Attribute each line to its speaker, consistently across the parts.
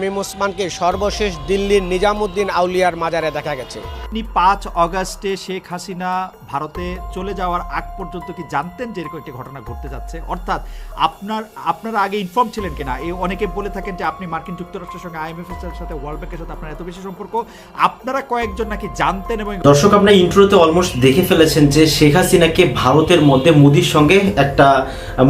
Speaker 1: শামীম ওসমানকে সর্বশেষ দিল্লির নিজামুদ্দিন আউলিয়ার মাজারে দেখা গেছে।
Speaker 2: আপনি পাঁচ অগাস্টে শেখ হাসিনা ভারতে চলে যাওয়ার আগ পর্যন্ত কি জানতেন যে এরকম একটি ঘটনা ঘটতে যাচ্ছে? অর্থাৎ আপনার আপনারা আগে ইনফর্ম ছিলেন কিনা? এই অনেকে বলে থাকেন যে আপনি মার্কিন যুক্তরাষ্ট্রের সঙ্গে আইএমএফ এর সাথে ওয়ার্ল্ড ব্যাংকের সাথে আপনার এত বেশি সম্পর্ক। আপনারা কয়েকজন নাকি জানতেন এবং
Speaker 3: দর্শক আপনার ইন্ট্রোতে অলমোস্ট দেখে ফেলেছেন যে শেখ হাসিনাকে ভারতের মধ্যে মোদির সঙ্গে একটা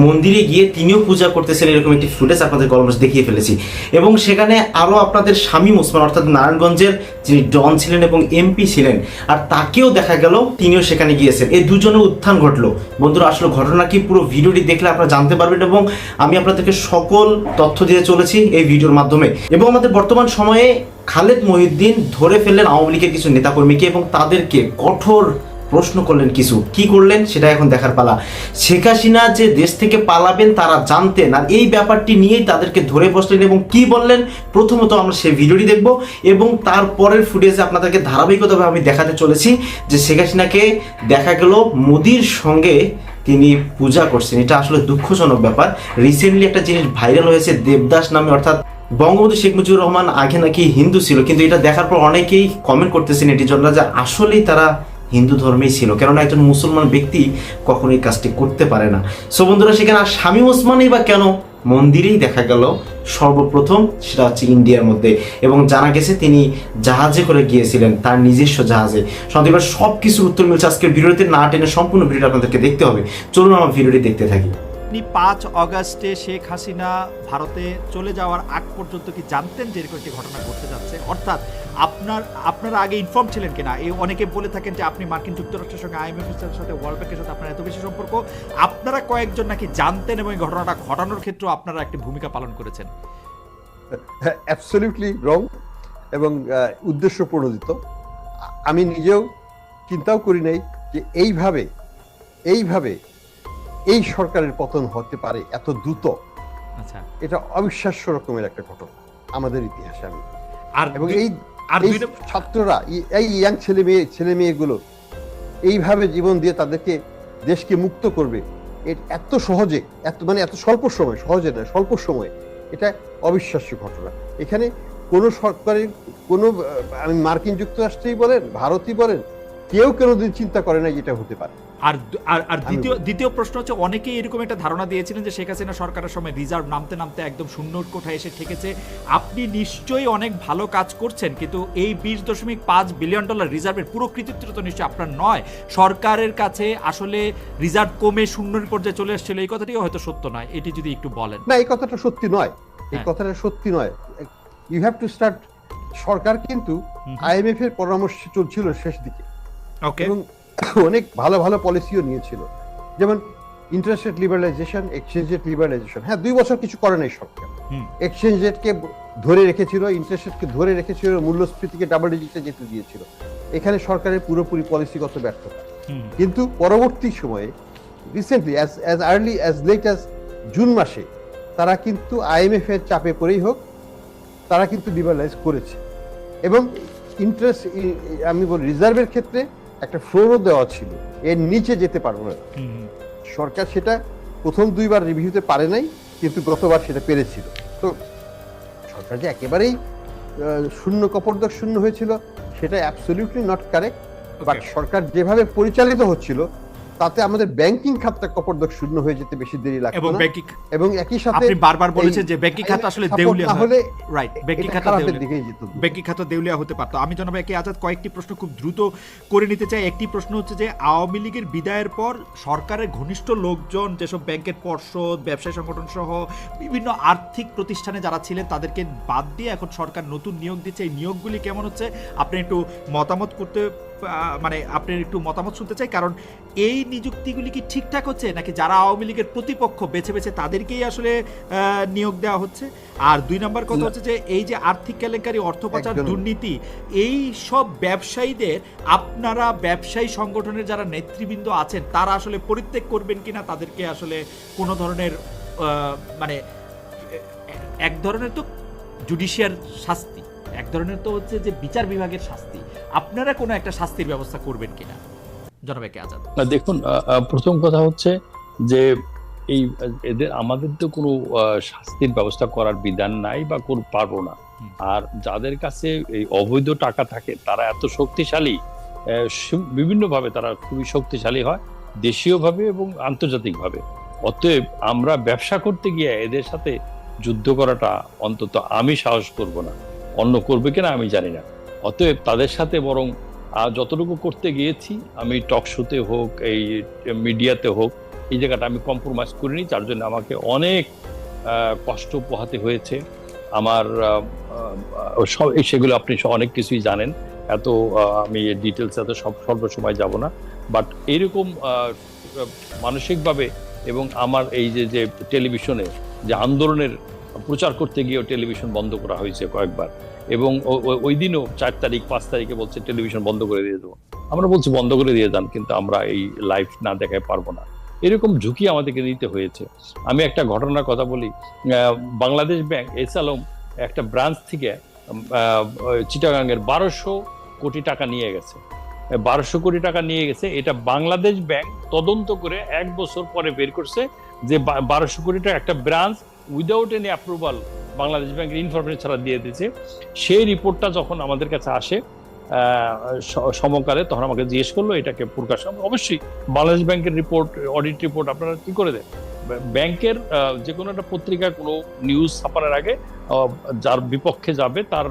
Speaker 3: মন্দিরে গিয়ে তিনিও পূজা করতেছেন এরকম একটি ফুটেজ আপনাদেরকে অলমোস্ট দেখিয়ে ফেলেছি। এবং সেখানে আরও আপনাদের শামীম ওসমান অর্থাৎ নারায়ণগঞ্জের যিনি ডন ছিলেন এবং এমপি ছিলেন, আর তাকেও দেখা গেল, তিনিও সেখানে গিয়েছেন। এই দুজনের উত্থান ঘটলো। বন্ধুরা, আসলে ঘটনা কি পুরো ভিডিওটি দেখলে আপনারা জানতে পারবেন এবং আমি আপনাদেরকে সকল তথ্য দিয়ে চলেছি এই ভিডিওর মাধ্যমে। এবং আমাদের বর্তমান সময়ে খালেদ মহিউদ্দিন ধরে ফেললেন আওয়ামী লীগের কিছু নেতাকর্মীকে এবং তাদেরকে কঠোর প্রশ্ন করলেন কিছু। কি করলেন? সেটা এখন দেখার পালা। শেখ হাসিনা যে দেশ থেকে পালাবেন, তারা জানতেন। আর এই ব্যাপারটি নিয়েই তাদেরকে ধরে বসলেন এবং কি বললেন? প্রথমত আমরা সেই ভিডিওটি দেখব এবং তারপরের ফুটেজে আপনাদেরকে ধারাবাহিকতাভাবে আমি দেখাতে চলেছি যে শেখ হাসিনাকে দেখা গেল মোদির সঙ্গে তিনি পূজা করছেন। এটা আসলে দুঃখজনক ব্যাপার। রিসেন্টলি একটা জিনিস ভাইরাল হয়েছে, দেবদাস নামে, অর্থাৎ বঙ্গবন্ধু শেখ মুজিবুর রহমান আগে নাকি হিন্দু ছিল। কিন্তু এটা দেখার পর অনেকেই কমেন্ট করতেছেন এটির জন্য যে আসলেই তারা হিন্দু ধর্মেই ছিল। কেননা একজন মুসলমান ব্যক্তি কখনোই কাজটি করতে পারে না। সো বন্ধুরা, সেখানে স্বামী ওসমানই বা কেন? মন্দিরেই দেখা গেল। সর্বপ্রথম সেটা হচ্ছে ইন্ডিয়ার মধ্যে। এবং জানা গেছে তিনি জাহাজে করে গিয়েছিলেন, তার নিজস্ব জাহাজে। সন্দীপের সব কিছু উত্তর মিলছে আজকের ভিডিওতে। না টেনে সম্পূর্ণ ভিডিওটা আপনাদেরকে দেখতে হবে। চলুন আমার ভিডিওটি দেখতে থাকি।
Speaker 2: আপনি পাঁচ অগাস্টে শেখ হাসিনা ভারতে চলে যাওয়ার আগ পর্যন্ত কি জানতেন যে এরকম একটি ঘটনা ঘটতে যাচ্ছে? অর্থাৎ আপনার, আপনারা আগে ইনফর্ম ছিলেন কিনা? এই অনেকে বলে থাকেন যে আপনি মার্কিন যুক্তরাষ্ট্রের সঙ্গে আইএমএফ এর সাথে, ওয়ার্ল্ড ব্যাংকের সাথে আপনার এত বেশি সম্পর্ক। আপনারা কয়েকজন নাকি জানতেন এবং এই ঘটনাটা ঘটানোর ক্ষেত্রে আপনারা একটি ভূমিকা পালন করেছেন?
Speaker 4: অ্যাবসলিউটলি রং এবং উদ্দেশ্য প্রণোদিত আমি নিজেও চিন্তাও করি নাই যে এইভাবে এইভাবে এই সরকারের পতন হতে পারে এত দ্রুত
Speaker 2: আচ্ছা।
Speaker 4: এটা অবিশ্বাস্য রকমের একটা ঘটনা আমাদের ইতিহাসে আমি।
Speaker 2: আর
Speaker 4: এবং এই
Speaker 2: আর
Speaker 4: ছাত্ররা এই- ইয়াং ছেলে মেয়ে ছেলে মেয়েগুলো এইভাবে জীবন দিয়ে তাদেরকে দেশকে মুক্ত করবে এত সহজে এত মানে এত স্বল্প সময় সহজে না স্বল্প সময়ে এটা অবিশ্বাস্য ঘটনা। এখানে কোনো সরকারের কোনো আমি মার্কিন যুক্তরাষ্ট্রেই বলেন ভারতই বলেন কেউ কোনোদিন চিন্তা করে না এটা হতে পারে।
Speaker 2: আর আর দ্বিতীয় দ্বিতীয় প্রশ্ন হচ্ছে অনেকেই এরকম একটা ধারণা দিয়েছিলেন যে শেখ হাসিনা সরকারের সময় রিজার্ভ নামতে নামতে একদম শূন্য কোঠায় এসে ঠেকেছে। আপনি নিশ্চয়ই অনেক ভালো কাজ করছেন কিন্তু এই বিশ দশমিক পাঁচ বিলিয়ন ডলার রিজার্ভের পুরো কৃতিত্ব তো নিশ্চয়ই আপনার নয়। সরকারের কাছে আসলে রিজার্ভ কমে শূন্যের পর্যায়ে চলে এসেছিল এই কথাটিও হয়তো সত্য নয় এটি যদি একটু বলেন।
Speaker 4: না এই কথাটা সত্যি নয়। এই
Speaker 2: হ্যাঁ।
Speaker 4: কথাটা সত্যি নয়। ইউ হ্যাভ টু স্টার্ট সরকার কিন্তু আইএমএফ এর পরামর্শ চলছিল শেষ দিকে। এবং অনেক ভালো ভালো পলিসিও নিয়েছিল। যেমন interest rate liberalisation exchange rate liberalisation হ্যাঁ দুই বছর কিছু করে নাই সরকার। এক্সচেঞ্জ রেটকে ধরে রেখেছিল ইন্টারেস্ট রেটকে ধরে রেখেছিল মূল্যস্ফীতিকে ডাবল ডিজিটে যেতে দিয়েছিল। এখানে সরকারের পুরোপুরি পলিসিগত ব্যর্থতা। কিন্তু পরবর্তী সময়ে recently as as early as late as June মাসে তারা কিন্তু আইএমএফ এর চাপে পড়েই হোক তারা কিন্তু লিবারালাইজ করেছে। এবং ইন্টারেস্ট আমি বলি রিজার্ভের ক্ষেত্রে একটা ফ্লোরও দেওয়া ছিল। এর নিচে যেতে পারব না। সরকার সেটা প্রথম দুইবার রিভিউতে পারে নাই কিন্তু গতবার সেটা পেরেছিল। তো সরকার যে একেবারেই শূন্য কপর্দক শূন্য হয়েছিল সেটা অ্যাবসলিউটলি নট কারেক্ট বাট সরকার যেভাবে পরিচালিত হচ্ছিল তাতে আমাদের ব্যাংকিং খাতটা কপর্দক শূন্য হয়ে যেতে বেশি দেরি লাগবে
Speaker 2: এবং ব্যাংকিং
Speaker 4: এবং একই সাথে
Speaker 2: আপনি বারবার বলেছেন যে ব্যাংকিং খাত আসলে দেউলিয়া
Speaker 4: না
Speaker 2: হয়।
Speaker 4: হলে
Speaker 2: রাইট ব্যাংকিং খাত দেউলিয়া
Speaker 4: যেত।
Speaker 2: ব্যাংকিং খাত দেউলিয়া হতে পারতো। আমি জনাব একে আজাদ কয়েকটি প্রশ্ন খুব দ্রুত করে নিতে চাই। একটি প্রশ্ন হচ্ছে যে আওয়ামী লীগের বিদায়ের পর সরকারের ঘনিষ্ঠ লোকজন যেসব ব্যাংকের পর্ষদ ব্যবসায়ী সংগঠন সহ বিভিন্ন আর্থিক প্রতিষ্ঠানে যারা ছিলেন তাদেরকে বাদ দিয়ে এখন সরকার নতুন নিয়োগ দিচ্ছে। এই নিয়োগগুলি কেমন হচ্ছে? আপনি একটু মতামত করতে মানে আপনি একটু মতামত শুনতে চাই কারণ এই নিযুক্তিগুলি কি ঠিকঠাক হচ্ছে? নাকি যারা আওয়ামী লীগের প্রতিপক্ষ বেছে বেছে তাদেরকেই আসলে নিয়োগ দেওয়া হচ্ছে? আর দুই নম্বর কথা হচ্ছে যে এই যে আর্থিক কেলেঙ্কারি অর্থ পাচার দুর্নীতি এই সব ব্যবসায়ীদের আপনারা ব্যবসায়ী সংগঠনের যারা নেতৃবৃন্দ আছেন তারা আসলে পরিত্যাগ করবেন কিনা? তাদেরকে আসলে কোনো ধরনের মানে এক ধরনের তো জুডিশিয়াল শাস্তি এক ধরনের তো হচ্ছে যে বিচার বিভাগের শাস্তি। আপনারা কোনো একটা শাস্তির ব্যবস্থা করবেন কিনা? জনাব একে আজাদ।
Speaker 5: দেখুন প্রথম কথা হচ্ছে যে এই এদের আমাদের তো কোনো শাস্তির ব্যবস্থা করার বিধান নাই বা কোন পারব না। আর যাদের কাছে এই অবৈধ টাকা থাকে তারা এত শক্তিশালী বিভিন্নভাবে তারা খুবই শক্তিশালী হয় দেশীয়ভাবে এবং আন্তর্জাতিকভাবে। অতএব আমরা ব্যবসা করতে গিয়ে এদের সাথে যুদ্ধ করাটা অন্তত আমি সাহস করব না। অন্য করবে কিনা আমি জানি না। অতএব তাদের সাথে বরং যতটুকু করতে গিয়েছি, আমি টক শোতে হোক, এই মিডিয়াতে হোক, এই জায়গাটা আমি কম্প্রোমাইজ করিনি তার জন্য আমাকে অনেক কষ্ট পোহাতে হয়েছে। আমার সব সেগুলো আপনি অনেক কিছুই জানেন। এত আমি ডিটেলস এত সব সর্ব সময় যাব না। বাট এরকম মানসিকভাবে এবং আমার এই যে যে টেলিভিশনে যে আন্দোলনের প্রচার করতে গিয়েও টেলিভিশন বন্ধ করা হয়েছে কয়েকবার। এবং ওই দিনও চার তারিখ, পাঁচ তারিখে বলছে, টেলিভিশন বন্ধ করে দিয়ে দেবো। আমরা বলছি, বন্ধ করে দিয়ে যান, কিন্তু আমরা এই লাইভ না দেখায় পারব না। এরকম ঝুঁকি আমাদেরকে নিতে হয়েছে। আমি একটা ঘটনার কথা বলি। বাংলাদেশ ব্যাংক, এস আলম একটা ব্রাঞ্চ থেকে চিটাগাঙ্গের বারোশো কোটি টাকা নিয়ে গেছে। বারোশো কোটি টাকা নিয়ে গেছে। এটা বাংলাদেশ ব্যাংক তদন্ত করে এক বছর পরে বের করছে যে বারোশো কোটি টাকা একটা branch without any approval Bangladesh ব্যাংকের ইনফরমেশন ছাড়া দিয়ে দিয়েছে। সেই রিপোর্টটা যখন আমাদের কাছে আসে সমকালে, তখন আমাকে জিজ্ঞেস করল, এটাকে প্রকাশ অবশ্যই বাংলাদেশ ব্যাংকের রিপোর্ট অডিট রিপোর্ট আপনারা কি করে দেন? ব্যাংকের যে কোনো একটা পত্রিকায় কোনো নিউজ ছাপানোর আগে যার বিপক্ষে যাবে, তার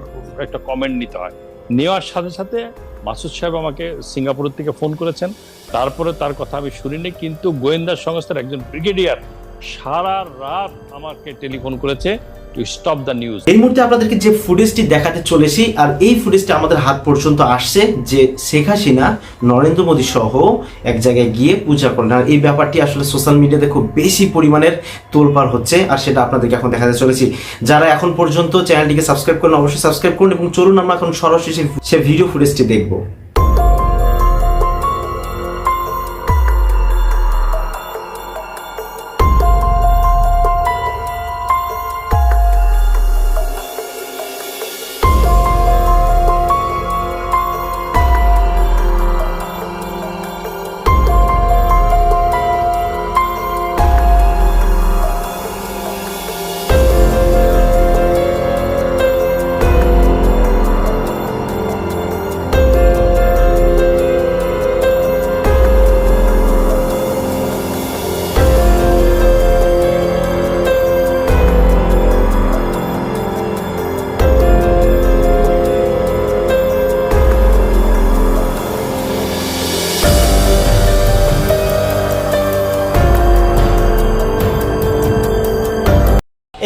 Speaker 5: একটা কমেন্ট নিতে হয়। নেওয়ার সাথে সাথে মাসুদ সাহেব আমাকে সিঙ্গাপুরের থেকে ফোন করেছেন। তারপরে তার কথা আমি শুনিনি, কিন্তু গোয়েন্দা সংস্থার একজন ব্রিগেডিয়ার সারা রাত আমাকে টেলিফোন করেছে। টু স্টপ দ্য নিউজ
Speaker 3: এই মুহূর্তে আপনাদেরকে যে ফুটেজটি দেখাতে চলেছি, আর এই ফুটেজটি আমাদের হাত পর্যন্ত আসছে যে শেখ হাসিনা, নরেন্দ্র মোদী সহ এক জায়গায় গিয়ে পূজা করেন আর এই ব্যাপারটি আসলে সোশ্যাল মিডিয়াতে খুব বেশি পরিমাণের তোলপাড় হচ্ছে, আর সেটা আপনাদেরকে এখন দেখাতে চলেছি। যারা এখন পর্যন্ত চ্যানেলটিকে সাবস্ক্রাইব করেন অবশ্যই সাবস্ক্রাইব করুন, এবং চলুন আমরা এখন সরাসরি সে ভিডিও ফুটেজটি দেখব।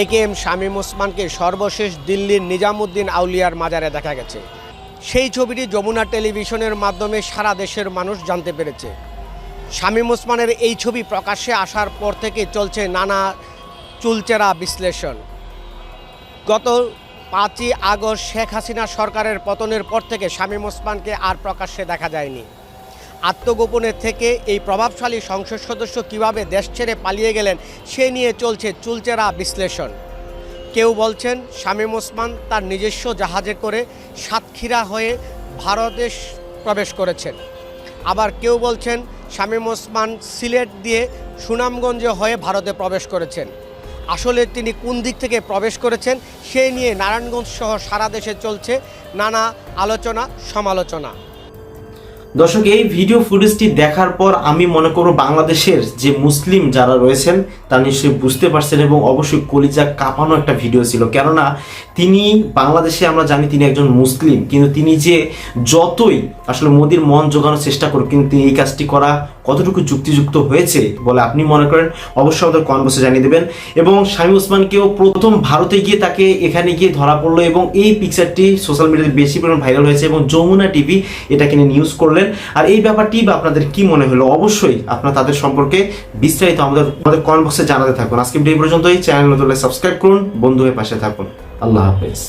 Speaker 1: এ কে এম শামীম ওসমানকে সর্বশেষ দিল্লির নিজামুদ্দিন আউলিয়ার মাজারে দেখা গেছে। সেই ছবিটি যমুনা টেলিভিশনের মাধ্যমে সারা দেশের মানুষ জানতে পেরেছে। শামীম ওসমানের এই ছবি প্রকাশ্যে আসার পর থেকে চলছে নানা চুলচেরা বিশ্লেষণ। গত পাঁচই আগস্ট শেখ হাসিনা সরকারের পতনের পর থেকে শামীম ওসমানকে আর প্রকাশ্যে দেখা যায়নি। আত্মগোপনে থেকে এই প্রভাবশালী সংসদ সদস্য কীভাবে দেশ ছেড়ে পালিয়ে গেলেন, সে নিয়ে চলছে চুলচেরা বিশ্লেষণ। কেউ বলছেন, শামীম ওসমান তার নিজস্ব জাহাজে করে সাতক্ষীরা হয়ে ভারতে প্রবেশ করেছেন। আবার কেউ বলছেন, শামীম ওসমান সিলেট দিয়ে সুনামগঞ্জে হয়ে ভারতে প্রবেশ করেছেন। আসলে তিনি কোন দিক থেকে প্রবেশ করেছেন সেই নিয়ে নারায়ণগঞ্জ সহ সারা দেশে চলছে নানা আলোচনা, সমালোচনা।
Speaker 3: দর্শক, এই ভিডিও ফুটেজটি দেখার পর আমি মনে করব বাংলাদেশের যে মুসলিম যারা রয়েছেন তা নিশ্চয়ই বুঝতে পারছেন এবং অবশ্যই কলিজা কাঁপানো একটা ভিডিও ছিল। কেননা, তিনি বাংলাদেশে আমরা জানি তিনি একজন মুসলিম, কিন্তু তিনি যে যতই আসলে মোদির মন জোগানোর চেষ্টা করুক, কিন্তু তিনি এই কাজটি করা কতটুকু যুক্তিযুক্ত হয়েছে বলে আপনি মনে করেন, অবশ্যই আমাদের বক্সে জানিয়ে দেবেন। এবং শামী ওসমানকেও প্রথম ভারতে গিয়ে তাকে এখানে গিয়ে ধরা পড়ল এবং এই পিকচারটি সোশ্যাল মিডিয়াতে বেশি পরিমাণ ভাইরাল হয়েছে এবং যমুনা টিভি এটাকে নিয়ে নিউজ করলেন। আর এই ব্যাপারটি বা আপনাদের কি মনে হলো? অবশ্যই আপনারা তাদের সম্পর্কে বিস্তারিত আমাদের আমাদের বক্সে জানাতে থাকুন। আজকে ভিডিও এই পর্যন্তই। চ্যানেল নতুন সাবস্ক্রাইব করুন। বন্ধু হয়ে পাশে থাকুন। আল্লাহ হাফেজ।